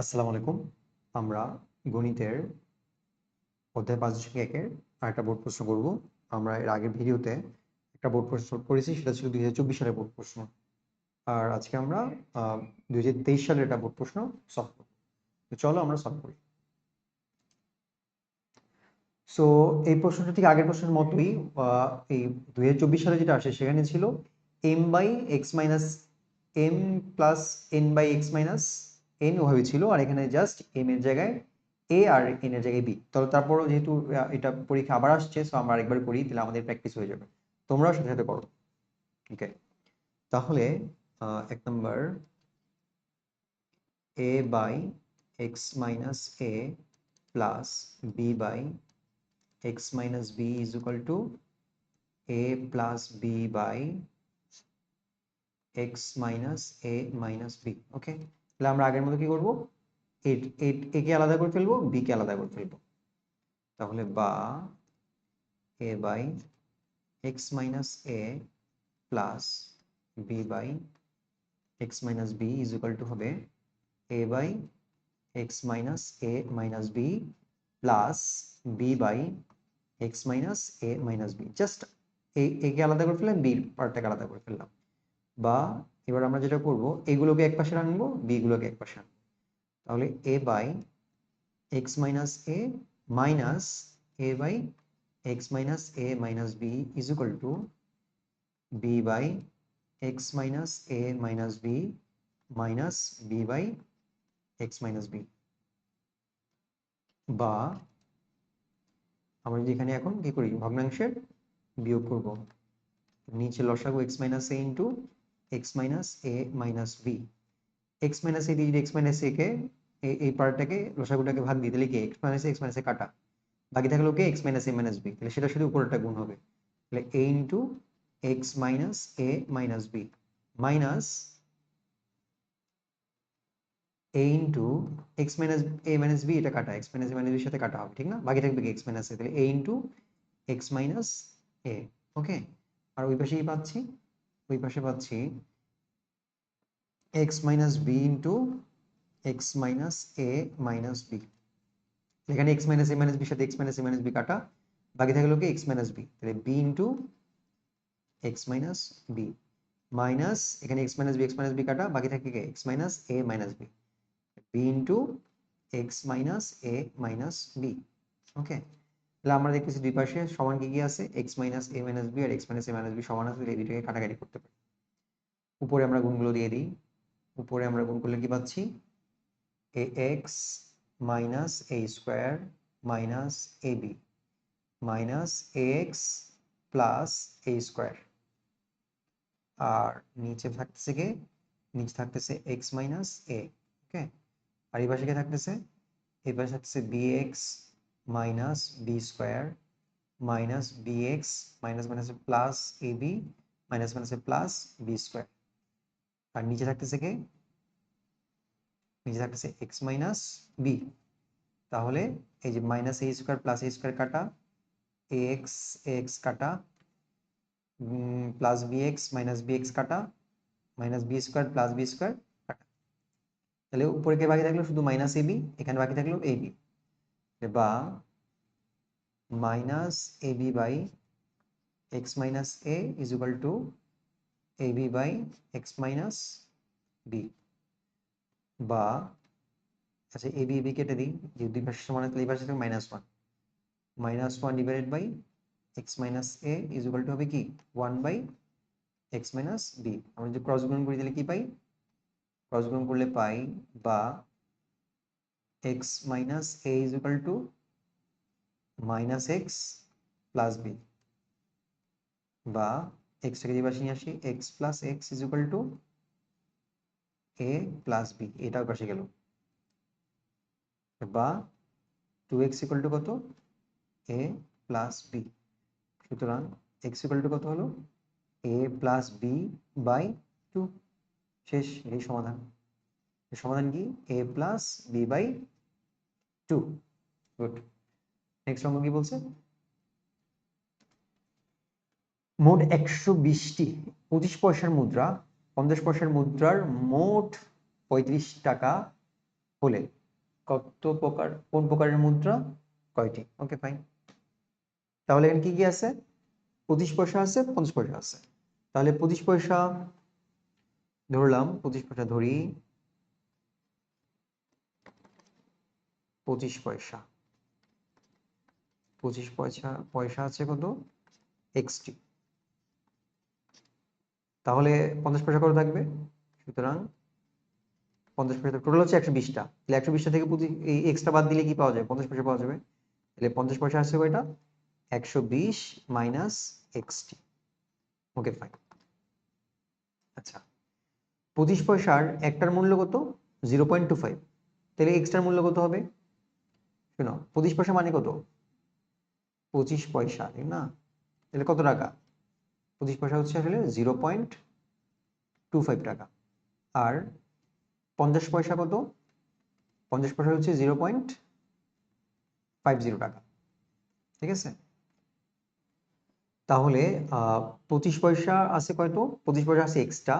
আসসালামু আলাইকুম। আমরা গণিতের অধ্যায় পাঁচ দশমিক একের আরেকটা বোর্ড প্রশ্ন করব। আমরা এর আগের ভিডিওতে একটা বোর্ড প্রশ্ন করেছি, সেটা ছিল দুই হাজার চব্বিশ সালের বোর্ড প্রশ্ন। আর আজকে আমরা দুই হাজার তেইশ সালের একটা বোর্ড প্রশ্ন সলভ করব। তো চলো আমরা সলভ করি। সো এই প্রশ্নটা ঠিক আগের প্রশ্নের মতোই এই দুই হাজার চব্বিশ সালে যেটা আসে, সেখানে ছিল m by x minus m plus n by x minus n ওভাবে ছিল আর এখানে জাস্ট এম এর জায়গায় এ আর এন এর জায়গায় বি তাহলে তারপরও যেহেতু এটা পরীক্ষা আবার আসছে সো আমরা আরেকবার করি, তাহলে আমাদের প্র্যাকটিস হয়ে যাবে। তোমরাও সাথে সাথে করো। ওকে তাহলে এক নম্বর a by x minus a plus b by x minus b is equal to a plus b by x minus a minus b okay তাহলে আমরা আগের মতো কি করব? এ এ কে আলাদা করে ফেলব? বি কে আলাদা করে ফেলব। তাহলে বা a by x minus a plus b by x minus b is equal to হবে a by x minus a minus b plus b by x minus a minus b just a কে আলাদা করে ফেললাম বির পার্টটাকে আলাদা করে ফেললাম। বা এবার আমরা যেটা করব, এগুলোকে এক পাশে আনব বি গুলোকে এক পাশে আনব তাহলে a by x minus a minus a by x minus a minus b is equal to b by x minus a minus b minus b by x minus b বা আমরা যদি এখানে এখন কি করি, ভগ্নাংশের বিয়োগ করব, নিচে লসাগু x minus a into x minus a minus b x minus a দিয়ে যদি এক্স মাইনাস এ কে এই- পার্টটাকে লসাগুটাকে ভাগ দিই তাহলে কি x minus x minus a কাটা বাকি থাকল কি x minus a minus b তাহলে সেটা শুধু উপরেরটা গুণ হবে তাহলে a into x minus a minus b minus a into x minus a minus b এটা কাটা এক্স মাইনাস এ মাইনাস বির সাথে কাটা হবে ঠিক না বাকি থাকবে কি এক্স মাইনাস এ তাহলে a into x minus a okay আর ওই পাশে কি পাচ্ছি ওই পাশে পাচ্ছি x minus b into x minus a minus b এখানে এক্স মাইনাস এ মাইনাস বির সাথে x minus a minus b কাটা বাকি থাকল কি এক্স মাইনাস বি তাহলে b into x minus b minus এখানে x minus b x minus b কাটা বাকি থাকে x minus a minus b b into x minus a minus b okay তাহলে আমরা দেখতেছি দুই পাশে সমান কি কি আছে x minus a minus b R x minus a minus b সমান আছে এই দুটোকে কাটাকাটি করতে পারি উপরে আমরা গুণগুলো দিয়ে দিই উপরে আমরা গুণ করলে কি পাচ্ছি? A x minus a square minus a b minus a x plus a square আর নিচে থাকতেছে কি? নিচে থাকতেছে এক্স মাইনাস এ ওকে আর এই পাশে কি থাকতেছে? এই পাশে থাকতেছে b x minus b square minus b x minus মাইনাসে প্লাস এ বি মাইনাস মাইনাসে প্লাস বি স্কোয়ার আর নিচে থাকতেছে কি নিচে থাকতেছে এক্স মাইনাস বি তাহলে এই যে minus a square plus a square কাটা এ এক্স এক্স কাটা plus b x minus b x কাটা minus b square plus b square কাটা তাহলে উপরে কে বাকি থাকল শুধু মাইনাস এ বি এখানে বাকি থাকল এ বি বা minus a b by x minus a is equal to b by x minus b বা আচ্ছা এ বি কেটে দিই, যে দুই পাশে সমান তাহলে এই পাশে থাকবে minus one minus one divided by x minus a is equal to হবে কি? One by x minus b আমরা যদি ক্রস গুণ করি, তাহলে কি পাই? ক্রস গুণ করলে পাই, বা x minus a is equal to minus x plus b বা এক্সটাকে যে পাশে নিয়ে আসি x plus x is equal to a plus b এটাও পাশে গেল। বা টু এক্স ইকুয়াল টু কত? এ প্লাস বি সুতরাং এক্স ইকুয়াল টু কত হলো? A plus b by two শেষ, এই সমাধান। সমাধান কি? A plus b by two good next অঙ্ক কি বলছে? মোট একশো বিশটি, পঁচিশ পয়সার মুদ্রা, পঞ্চাশ পয়সার মুদ্রার মোট পঁয়ত্রিশ টাকা হলে কত প্রকার, কোন প্রকারের মুদ্রা? কয়টি? ওকে ফাইন তাহলে এখানে কি কি আছে? পঁচিশ পয়সা আছে, পঞ্চাশ পয়সা আছে। তাহলে পঁচিশ পয়সা ধরলাম, পঁচিশ পয়সা ধরি, পঁচিশ পয়সা। পঁচিশ পয়সা পয়সা আছে কত? এক্সটি তাহলে পঞ্চাশ পয়সা করে থাকবে। সুতরাং পঞ্চাশ পয়সা টোটাল হচ্ছে একশো বিশটা। তাহলে একশো বিশটা থেকে পঁচিশ এই এক্সট্রা বাদ দিলে কি পাওয়া যায় পঞ্চাশ পয়সা পাওয়া যাবে। তাহলে পঞ্চাশ পয়সা আসছে কয়টা? একশো বিশ মাইনাস এক্সটি ওকে ফাইন আচ্ছা পঁচিশ পয়সার একটার মূল্য কত? জিরো পয়েন্ট টু ফাইভ তাহলে এক্সট্রার মূল্য কত হবে? শোনো, পঁচিশ পয়সা মানে কত? পঁচিশ পয়সা না? তাহলে কত টাকা? পঁচিশ পয়সা হচ্ছে আসলে জিরো পয়েন্ট টু ফাইভ টাকা। আর পঞ্চাশ পয়সা কত? পঞ্চাশ পয়সা হচ্ছে জিরো পয়েন্ট ফাইভ জিরো টাকা। ঠিক আছে? তাহলে পঁচিশ পয়সা আছে কয়তো? পঁচিশ পয়সা আছে এক্সট্রা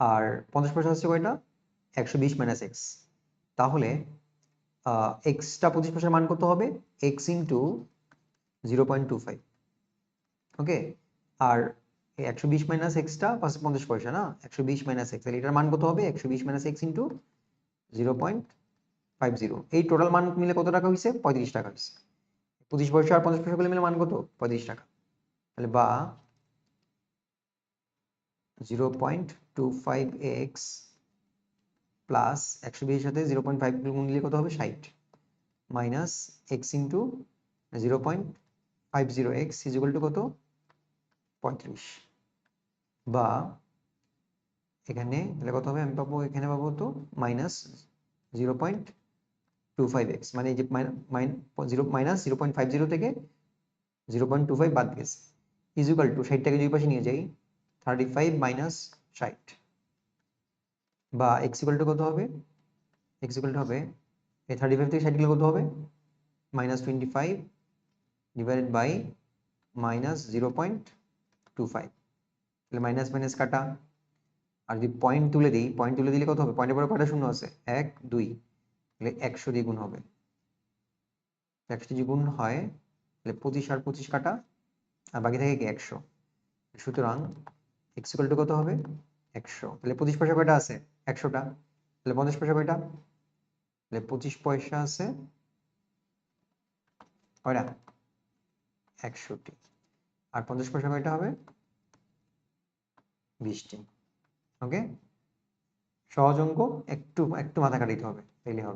আর পঞ্চাশ পয়সা আছে কয়টা? একশো বিশ মাইনাস এক্স তাহলে এক্সট্রা পঁচিশ পয়সার মান কত হবে? X into zero point two five okay আর একশো বিশ মাইনাস এক্সটা পাঁচ পঞ্চাশ পয়সা, না? একশো বিশ মাইনাস এক্স তাহলে এটার মান কত হবে? একশো বিশ মাইনাস এক্স ইন্টু জিরো পয়েন্ট এই টোটাল মান মিলে কত টাকা হয়েছে পঁয়ত্রিশ টাকা হয়েছে পঁচিশ পয়সা আর পঞ্চাশ পয়সা গুলো মিলে মান কত? পঁয়ত্রিশ টাকা। তাহলে বা zero point two five x plus একশো বিশের সাথে জিরো পয়েন্ট ফাইভ গুণ দিলে কত হবে? ষাট। Minus x into zero point five zero x is equal to কত? পঁয়ত্রিশ। বা এখানে তাহলে কত হবে? আমি পাবো, এখানে পাবো তো minus zero point two five x মানে যে zero minus zero point five zero থেকে জিরো পয়েন্ট টু ফাইভ বাদ গেছে। ইজিক্যাল টু ষাটটাকে দুই পাশে নিয়ে যাই থার্টি ফাইভ মাইনাস ষাট। বা এক্স ইকুয়াল টু কত হবে? এক্স ইকুয়াল টু হবে, এই থার্টি ফাইভ থেকে ষাট গেলে কত হবে? Minus twenty five divided by minus zero point two five তাহলে মাইনাস মাইনাস কাটা। আর যদি পয়েন্ট তুলে দিই পয়েন্ট তুলে দিলে কত হবে? পয়েন্টের পরে কটা শূন্য আছে? এক, দুই। তাহলে একশো দিয়ে গুণ হবে। একশো যদি গুণ হয়, তাহলে পঁচিশ আর পঁচিশ কাটা। আর বাকি থাকে কি? একশো। সুতরাং এক্স ইকুয়াল টু কত হবে? একশো। তাহলে পঁচিশ পয়সা কয়টা আছে? একশোটা। তাহলে পঞ্চাশ পয়সা কয়টা? তাহলে পঁচিশ পয়সা আছে, কয়টা? একশোটি। আর পঞ্চাশ পয়সা কয়টা হবে? বিশটি। ওকে সহজ অঙ্ক, একটু একটু মাথা কাটাইতে হবে, তাইলে হবে।